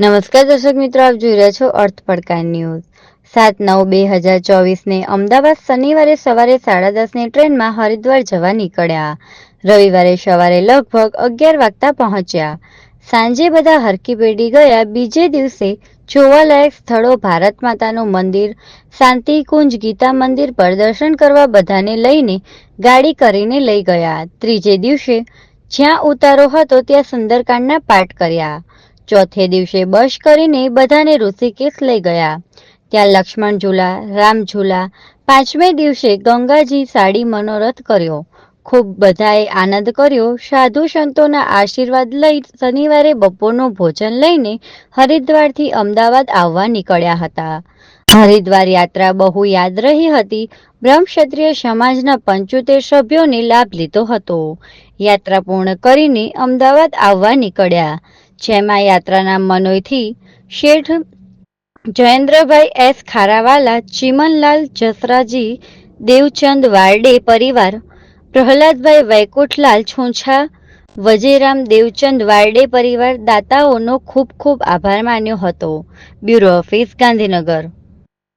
નમસ્કાર દર્શક મિત્રો, આપ જોઈ રહ્યા છો અર્થ પડકાર ન્યૂઝ. સાત નવ બે હજાર ચોવીસને અમદાવાદ શનિવારે સવારે સાડા દસની ટ્રેનમાં હરિદ્વાર જવા નીકળ્યા. રવિવારે સવારે લગભગ અગિયાર વાગતા પહોંચ્યા. સાંજે બધા હરકી પેઢી ગયા. બીજે દિવસે જોવાલાયક સ્થળો ભારત માતાનું મંદિર, શાંતિકુંજ ગીતા મંદિર પર દર્શન કરવા બધાને લઈને ગાડી કરીને લઈ ગયા. ત્રીજે દિવસે જ્યાં ઉતારો હતો ત્યાં સુંદરકાંડના પાઠ કર્યા. ચોથે દિવસે બસ કરીને બધાને ઋષિકેશ લઈ ગયા. ત્યાં લક્ષ્મણ ઝૂલા, રામ ઝૂલા, પાંચમે દિવસે ગંગાજી સાડી મનોરથ કર્યો. ખૂબ બધાએ આનંદ કર્યો. સાધુ સંતોના આશીર્વાદ લઈ શનિવારે બપોરનું ભોજન લઈને હરિદ્વારથી અમદાવાદ આવવા નીકળ્યા હતા. હરિદ્વાર યાત્રા બહુ યાદ રહી હતી. બ્રહ્મક્ષત્રિય સમાજના પંચોતેર સભ્યોને લાભ લીધો હતો. યાત્રા પૂર્ણ કરીને અમદાવાદ આવવા નીકળ્યા. જેમાં યાત્રાના મનોયથી શેઠ જયેન્દ્રભાઈ એસ ખારાવાલા, ચિમનલાલ જસરાજી, દેવચંદ વારડે પરિવાર, પ્રહલાદભાઈ વૈકુંઠલાલ છોંછા, વજેરામ દેવચંદ વારડે પરિવાર દાતાઓનો ખૂબ ખૂબ આભાર માન્યો હતો. Bureau office Gandhinagar.